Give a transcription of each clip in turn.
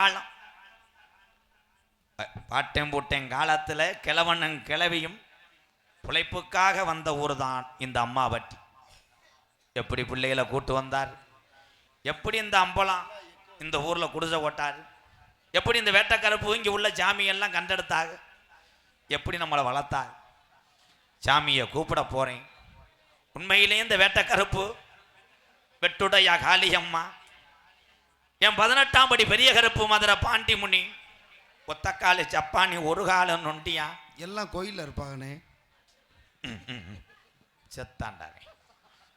காலம். பாட்டேன் போட்டேன் காலத்தில் கிழவனும் கிழவியும் பிழைப்புக்காக வந்த ஊர் தான் இந்த அம்மா அம்மாவட்டி. எப்படி பிள்ளைகளை கூட்டு வந்தார்? எப்படி இந்த அம்பலம் இந்த ஊரில் குடிசை ஓட்டார்? எப்படி இந்த வேட்டக்கரப்பு இங்கே உள்ள சாமியெல்லாம் கண்டெடுத்தாங்க எப்படி நம்மளை வளர்த்தார்? சாமியை கூப்பிட போகிறேன் உண்மையிலேயே இந்த வேட்டக்கருப்பு வெட்டுடையா காளியம்மா. என் பதினெட்டாம் படி பெரிய கருப்பு மதுரை பாண்டி முனி. ஒத்தக்காலு சப்பானி ஒரு காலம் நொண்டியா? எல்லாம் கோயில்ல இருப்பாங்கண்ணே. செத்தாண்டாங்க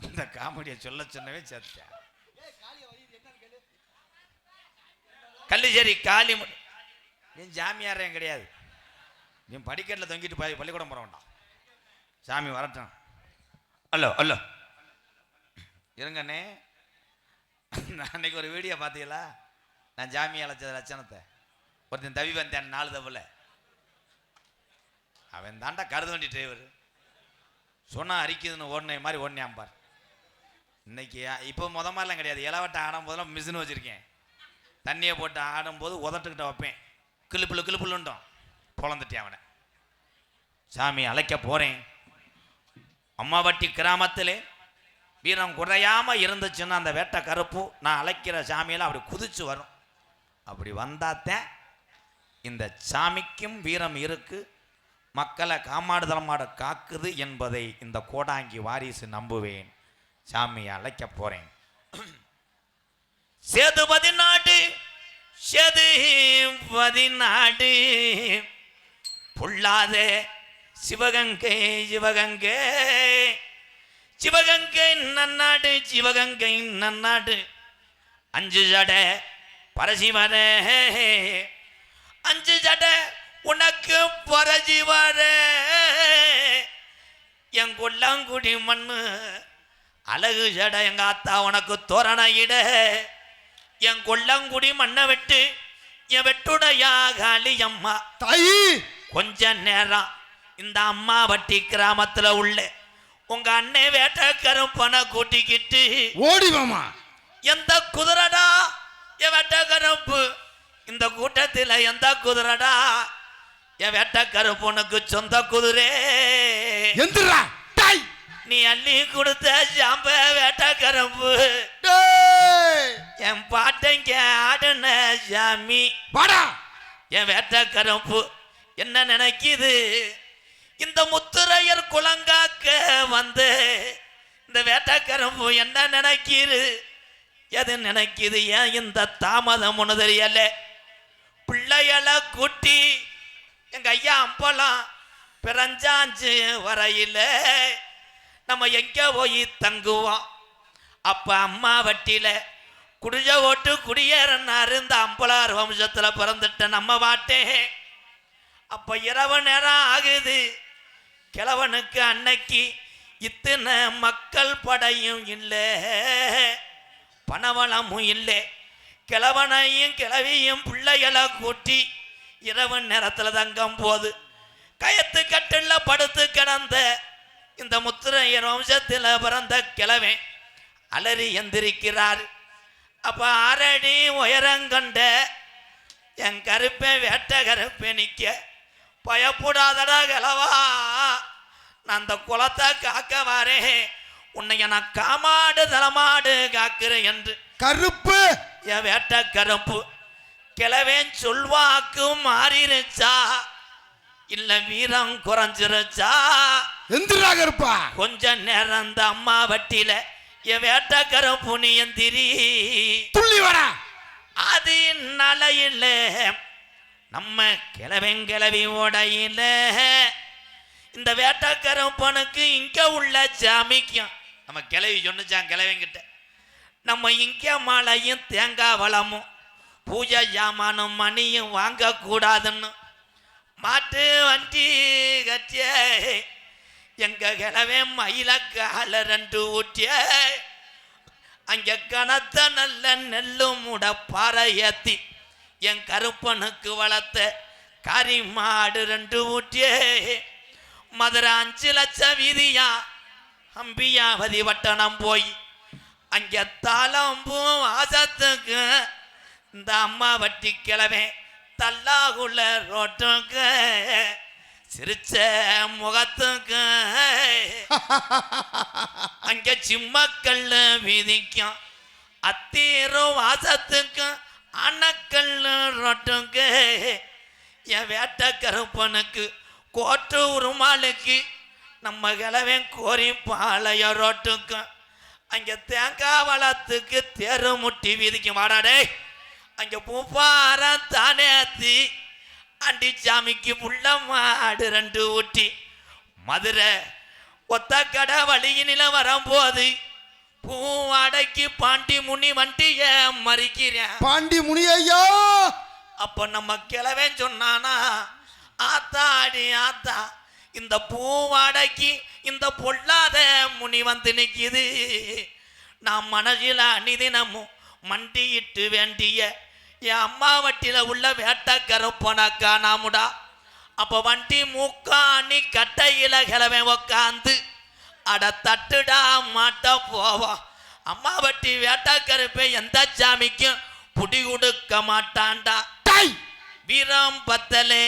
இந்த காமெடியை சொல்ல சொன்னவே செத்தேன் கல்லுச்சேரி காளி மு- நீ ஜாமியாரையும் கிடையாது. நீ படிக்கட்டில் தொங்கிட்டு போய் பள்ளிக்கூடம் போற வேண்டாம். சாமி வரட்டும். அல்லோ அல்லோ இருங்கண்ணே. அன்னைக்கு ஒரு வீடியோ பார்த்தீங்களா? நான் ஜாமி அழைச்ச லட்சணத்தை. ஒருத்தன் தவி வந்தேன் நாலு தவில. அவன் தாண்டா கருது வண்டி டிரைவர் சொன்னா அரிக்குதுன்னு ஓடின மாதிரி ஓடினான் பார். இன்னைக்கு இப்போ முத மாதிரிலாம் கிடையாது. இலவட்ட ஆடும் போதெல்லாம் மிஷின் வச்சுருக்கேன். தண்ணியை போட்டு ஆடும்போது உதட்டுக்கிட்ட வைப்பேன். கிளுப்புல கிளுப்புலுண்டோம் பொழந்துட்டேன் அவனை. சாமி அழைக்க போகிறேன் அம்மாவட்டி கிராமத்திலே வீரம் குறையாமல் இருந்துச்சுன்னா அந்த வேட்டை கருப்பு நான் அழைக்கிற சாமியெல்லாம் அப்படி குதிச்சு வரும். அப்படி வந்தாத்தான் இந்த சாமிக்கும் வீரம் இருக்குது மக்களை காமாடுதலமாட காக்குது என்பதை இந்த கோடாங்கி வாரிசு நம்புவேன். சாமியை அழைக்க போகிறேன் சேதுபதி நாடு சேதுபதி நாடு பொல்லாத சிவகங்கை சிவகங்கை. சிவகங்கை நன்னாடு சிவகங்கை நன்னாடு அஞ்சு ஜட பரசிவர. அஞ்சு ஜட உனக்கு பரசிவர. என் கொல்லாங்குடி மண்ணு அழகு ஜட எங்க அத்தா உனக்கு தோரண இட என் கொல்லங்குடி மண்ணை விட்டு என் வெட்டுடையா காளியம்மா தாயி! கொஞ்ச நேரம் இந்த அம்மா வட்டி கிராமத்துல உள்ள உங்க அண்ணன் வேட்டக்கருப்பனை கூட்டிக்கிட்டு ஓடி மாமா எந்த குதிரடா? என் வேட்டக்கருப்பு இந்த கூட்டத்தில் எந்த குதிரடா? என் வேட்டக்கருப்பனுக்கு சொந்த குதிரை. எந்திரா நீ அள்ளி கொடுத்த சாம்ப வேட்டக்கருப்பு டேய்! என் பாட்டைங்க ஆடுன சாமி. வாடா! என் வேட்டக்கருப்பு என்ன நினைக்குது? இந்த முத்துரையர் குளங்காக்க வந்து இந்த வேட்டக்கரும்பு என்ன நினைக்கிது? எது நினைக்கிது? ஏன் இந்த தாமதம் ஒன்று தெரியல? பிள்ளைகளை கூட்டி எங்கள் ஐயா அம்பலம் பிறஞ்சாஞ்சு வரையில் நம்ம எங்கே போய் தங்குவோம். அப்போ அம்மா வட்டியில் குடிஜ ஓட்டு குடியேறினாரு இந்த அம்பலார் வம்சத்தில் பிறந்துட்ட நம்ம வாட்டேன் அப்போ இரவு நேரம் ஆகுது. கிழவனுக்கு அன்னைக்கு இத்தனை மக்கள் படையும் இல்லை பணவளமும் இல்லை. கிழவனையும் கிழவியும் பிள்ளைகளை கூட்டி இரவு நேரத்தில் தங்கும் போது கயத்து கட்டில் படுத்து கிடந்த இந்த முத்துரையர் வம்சத்தில் பிறந்த கிழவன் அலறி எந்திரிக்கிறார். அப்போ ஆறடி உயரங்கண்ட என் கருப்பேன் வேட்டை கருப்பேன் நிற்க பயப்படாதடா கிழவா நான் அந்த குளத்தை காக்க வரேன் உன்னைய நான் காமாடு தலமாடு காக்கிறேன் என்று. கருப்பு. என் வேட்ட கருப்பு. கிழவேன் சொல்வாக்கு மாறிருச்சா. இல்ல வீரம் குறைஞ்சிருச்சா. எந்திரா கருப்பா. கொஞ்ச நேரம் அந்த அம்மா வட்டியில என் வேட்ட கருப்பு நீ எந்திரி. துள்ளி வாடா. அது நலையில நம்ம கிழவன் உடையில இந்த வேட்டக்கரப்பனுக்கு இங்க உள்ள சாமிக்கும் நம்ம கிளவி சொன்னுச்சான் கிளவங்கிட்ட நம்ம இங்க மாலையும் தேங்காய் வளமும் பூஜை ஜாமானும் மணியும் வாங்கக்கூடாதுன்னு. மாட்டு வண்டி கட்டிய எங்க கிளவே மயில கால ரெண்டு ஊட்டிய. அங்க கணத்த நல்ல நெல்லும் முட பாறை ஏத்தி என் கருப்பனுக்கு வளர்த்த கறி மாடு ரெண்டு ஊற்றியே மதுரை அஞ்சு லட்சம் வீதியா. அம்பியாவதி வட்டணம் போய் அங்கே தாளம்பூ வாசத்துக்கு இந்த அம்மா வட்டி கிழமை தல்லாகுள்ள ரோட்டுக்கு சிரிச்ச முகத்துக்கு. அங்கே சிம்மக்கல் வீதிக்கும் அத்தீரும் வாசத்துக்கும் அணக்கல்ல ரொட்டங்க. என் வேட்ட கருப்பனுக்கு கோட்டு உருமாளுக்கு நம்ம கிழவன் கோரி பாளைய ரோட்டுக்கும் அங்கே தேங்காய் வளத்துக்கு தெரு முட்டி விதிக்கும் வாடாடே அங்கே பூப்பாரம் தானேத்தி அண்டி சாமிக்கு புள்ள மாடு ரெண்டு ஊட்டி. மதுரை ஒத்த கடை வழியினில வரும்போது பூவாடைக்கு பாண்டி முனி வண்டிய மறிக்கிறேன். பாண்டி முனியையா? அப்ப நம்ம கிழவன் சொன்னானா ஆத்தாடி ஆத்தா இந்த பூவாடைக்கு இந்த பொல்லாத முனி வந்து நிக்குது. நான் மனதில் அணிதினமும் மண்டியிட்டு வேண்டிய என் அம்மா வட்டியில உள்ள வேட்டக்கருப்பனக்கா நாமுடா. அப்ப வண்டி மூக்காணி கட்டையில கிழவன் உக்காந்து அட தட்டுடா மாட்ட போவா. அம்மா பட்டி வேட்டாக்கருப்பே எந்த சாமிக்கும் புடி கொடுக்க மாட்டான்டா. டாய் வீரம் பத்தலே.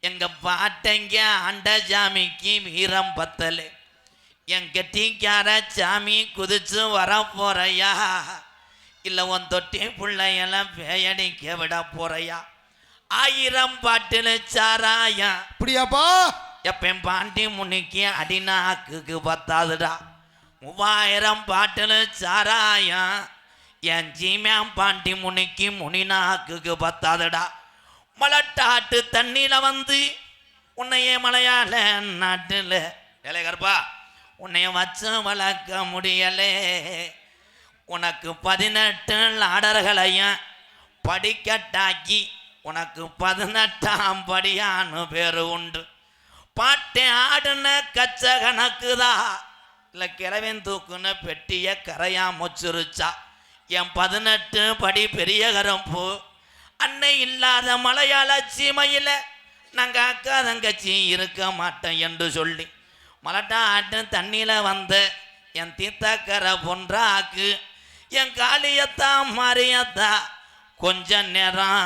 எங்க பாட்டங்க அண்ட சாமிக்கு வீரம் பத்தலே. என் கட்டிக்கார சாமி குதிச்சு வர போறையா? இல்லை உன் தொட்டி பிள்ளையெல்லாம் பேயடிக்க விட போறையா? ஆயிரம் பாட்டில் சாராயா அப்படியாப்பா? எப்பயும் பாண்டி முன்னிக்கு அடிநாக்குக்கு பத்தாதுடா. மூவாயிரம் பாட்டில் சாராயம் என் ஜீமியாம் பாண்டி முனிக்கு முனிநாக்குக்கு பத்தாதுடா. மலட்டாட்டு தண்ணியில் வந்து உன்னையே மலையாள நாட்டில். ஏலே கருப்பா உன்னைய வச்சு வளர்க்க முடியலே. உனக்கு பதினெட்டு லாடர்களையும் படிக்கட்டாக்கி உனக்கு பதினெட்டாம் படியான்னு பேர் உண்டு. பாட்டை ஆடுன கச்ச கணக்குதா இல்லை கிழவன் தூக்குன பெட்டிய கரையா முச்சிருச்சா? என் பதினெட்டு படி பெரிய கரம்பு. அன்னை இல்லாத மலையாள சீமையில் நாங்கள் அக்கா தங்கச்சி இருக்க மாட்டேன் என்று சொல்லி மலட்டா ஆட்டு தண்ணியில் வந்த என் தீத்தக்கரை பொன்றாக்கு என் காளியத்தா மாரியத்தா கொஞ்ச நேரம்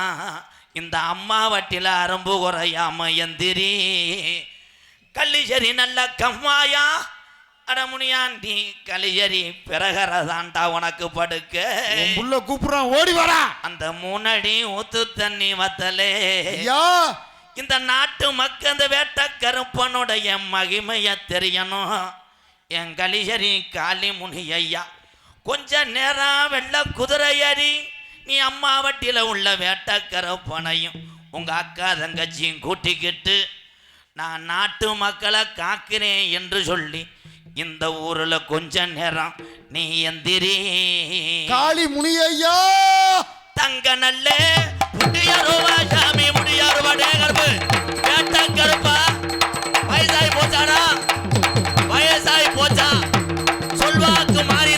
இந்த அம்மா வட்டியில் அரும்பு குறையாம எந்திரி. கள்ளிசரி நல்ல கம்மாயா? அடமுனியாண்டி களியரி பிறகரதாண்டா உனக்கு படுக்க. உன் புள்ள கூப்பிடுறான் ஓடி வாடா. அந்த மூணடி ஊத்து தண்ணி வத்தலே. ஐயா. இந்த நாட்டு மக்கள் அந்த வேட்ட கருப்பனுடைய மகிமைய தெரியணும். என் கலிசரி காளி முனி ஐயா கொஞ்ச நேரம் வெள்ள குதிரை ஏறி நீ அம்மா வட்டியில் உள்ள வேட்ட கருப்பனையும் உங்க அக்கா தங்கச்சியும் கூட்டிக்கிட்டு நான் நாட்டு மக்களை காக்கிறேன் என்று சொல்லி இந்த ஊர்ல கொஞ்ச நேரம் நீ எந்திரி. காளி முனியையா. தங்க நல்ல முடியாருவா சாமி முடியாருவா டேகர்பு கேட்ட கருப்பா வயசாகி போச்சாடா? வயசாகி போச்சா? சொல்வாக்கு மாறிடுச்சா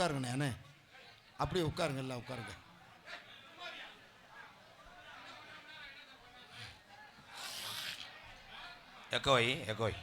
உட்காருங்க அண்ணே அப்படியே உட்காருங்க எல்லாம் உட்காருங்க. எக்கோய் எக்கோய்.